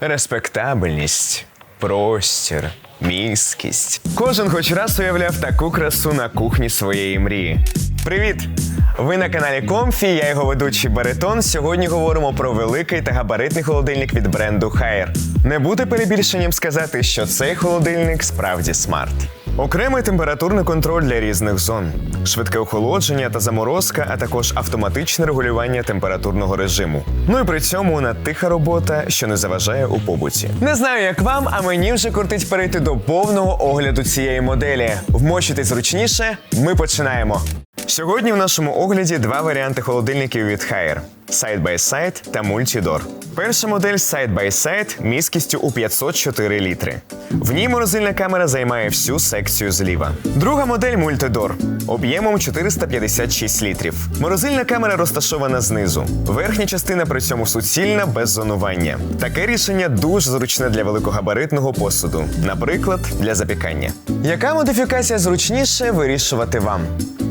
респектабельність, простір, міськість. Кожен хоч раз уявляв таку красу на кухні своєї мрії. Привіт! Ви на каналі Комфі, я його ведучий Баритон. Сьогодні говоримо про великий та габаритний холодильник від бренду Haier. Не буде перебільшенням сказати, що цей холодильник справді смарт. Окремий температурний контроль для різних зон, швидке охолодження та заморозка, а також автоматичне регулювання температурного режиму. Ну і при цьому на тиха робота, що не заважає у побуті. Не знаю, як вам, а мені вже кортить перейти до повного огляду цієї моделі. Вмочити зручніше. Ми починаємо. Сьогодні в нашому огляді два варіанти холодильників від Haier – Side by Side та Multidor. Перша модель Side by Side міськістю у 504 літри. В ній морозильна камера займає всю секцію зліва. Друга модель Multidor об'ємом 456 літрів. Морозильна камера розташована знизу. Верхня частина при цьому суцільна без зонування. Таке рішення дуже зручне для великогабаритного посуду, наприклад, для запікання. Яка модифікація зручніше вирішувати вам?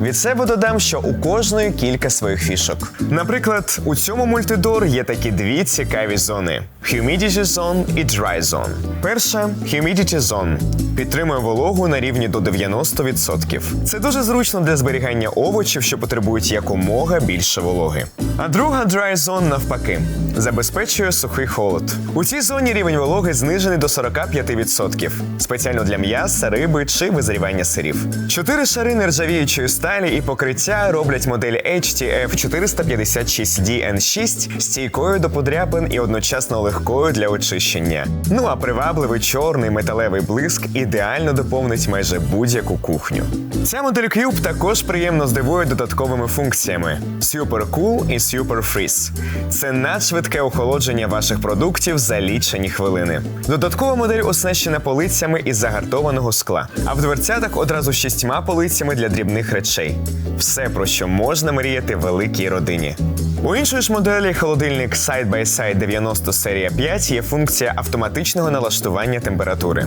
Від себе додам, що у кожної кілька своїх фішок. Наприклад, у цьому мультидор є такі дві цікаві зони: Humidity Zone і Dry Zone. Перша Humidity Zone підтримує вологу на рівні до 90%. Це дуже зручно для зберігання овочів, що потребують якомога більше вологи. А друга Dry Zone навпаки забезпечує сухий холод. У цій зоні рівень вологи знижений до 45%, спеціально для м'яса, риби чи визрівання сирів. Чотири шари нержавіючої сталі і покриття роблять модель HTF 456 DN6 стійкою до подряпин і одночасно легкою для очищення. Ну а привабливий чорний металевий блиск ідеально доповнить майже будь-яку кухню. Ця модель Cube також приємно здивує додатковими функціями: Super Cool і Super Freeze. Це надшвидке охолодження ваших продуктів за лічені хвилини. Додаткова модель оснащена полицями із загартованого скла, а в дверцятах одразу шістьма полицями для дрібних речей. Все, про що можна мріяти великій родині. У іншої ж моделі холодильник Side by Side 90 серія 5 є функція автоматичного налаштування температури.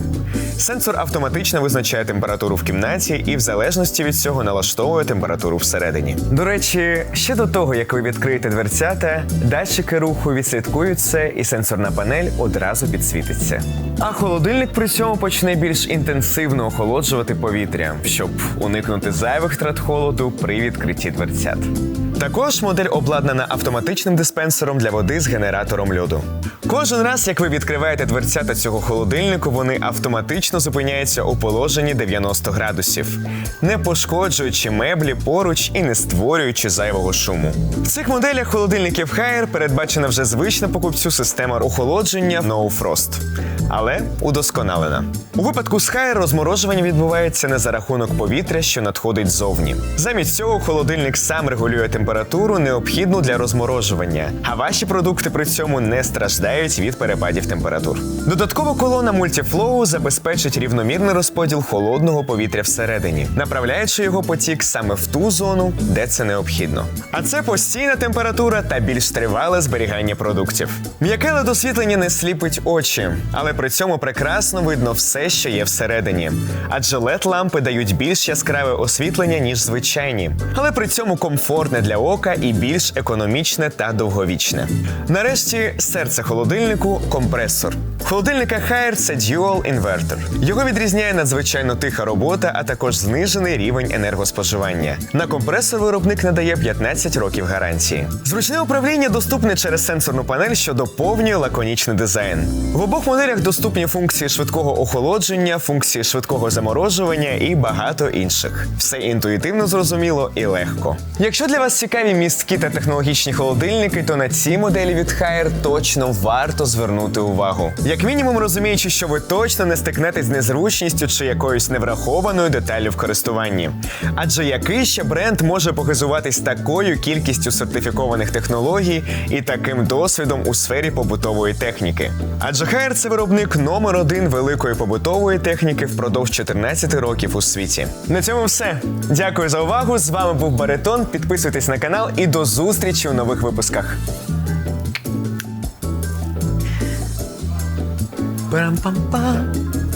Сенсор автоматично визначає температуру в кімнаті і в залежності від цього налаштовує температуру всередині. До речі, ще до того, як ви відкриєте дверцята, датчики руху відслідкують це, і сенсорна панель одразу підсвітиться. А холодильник при цьому почне більш інтенсивно охолоджувати повітря, щоб уникнути зайвих трат холоду при відкритті дверцят. Також модель обладнана автоматичним диспенсером для води з генератором льоду. Кожен раз, як ви відкриваєте дверцята цього холодильнику, вони автоматично зупиняються у положенні 90 градусів, не пошкоджуючи меблі поруч і не створюючи зайвого шуму. В цих моделях холодильників Haier передбачена вже звична покупцю система охолодження No Frost, але удосконалена. У випадку з Haier розморожування відбувається не за рахунок повітря, що надходить ззовні. Замість цього холодильник сам регулює температуру, необхідну для розморожування, а ваші продукти при цьому не страждають від перепадів температур. Додаткова колона Multiflow забезпечить рівномірний розподіл холодного повітря всередині, направляючи його потік саме в ту зону, де це необхідно. А це постійна температура та більш тривале зберігання продуктів. М'яке ледосвітлення не сліпить очі, але при цьому прекрасно видно все, що є всередині. Адже led лампи дають більш яскраве освітлення, ніж звичайні, але при цьому комфортне для ока і більш економічне та довговічне. Нарешті серце холодильнику компресор. Холодильника Haier – це Dual Inverter. Його відрізняє надзвичайно тиха робота, а також знижений рівень енергоспоживання. На компресор виробник надає 15 років гарантії. Зручне управління доступне через сенсорну панель, що доповнює лаконічний дизайн. В обох моделях доступні функції швидкого охолодження, функції швидкого заморожування і багато інших. Все інтуїтивно зрозуміло і легко. Якщо для вас цікаві місткі та технологічні холодильники, то на ці моделі від Haier точно варто звернути увагу. Як мінімум розуміючи, що ви точно не стикнетесь з незручністю чи якоюсь неврахованою деталлю в користуванні. Адже який ще бренд може похизуватись такою кількістю сертифікованих технологій і таким досвідом у сфері побутової техніки? Адже Haier – це виробник номер один великої побутової техніки впродовж 14 років у світі. На цьому все. Дякую за увагу. З вами був Баритон. Підписуйтесь на канал і до зустрічі у нових випусках. Парам-пам-пам.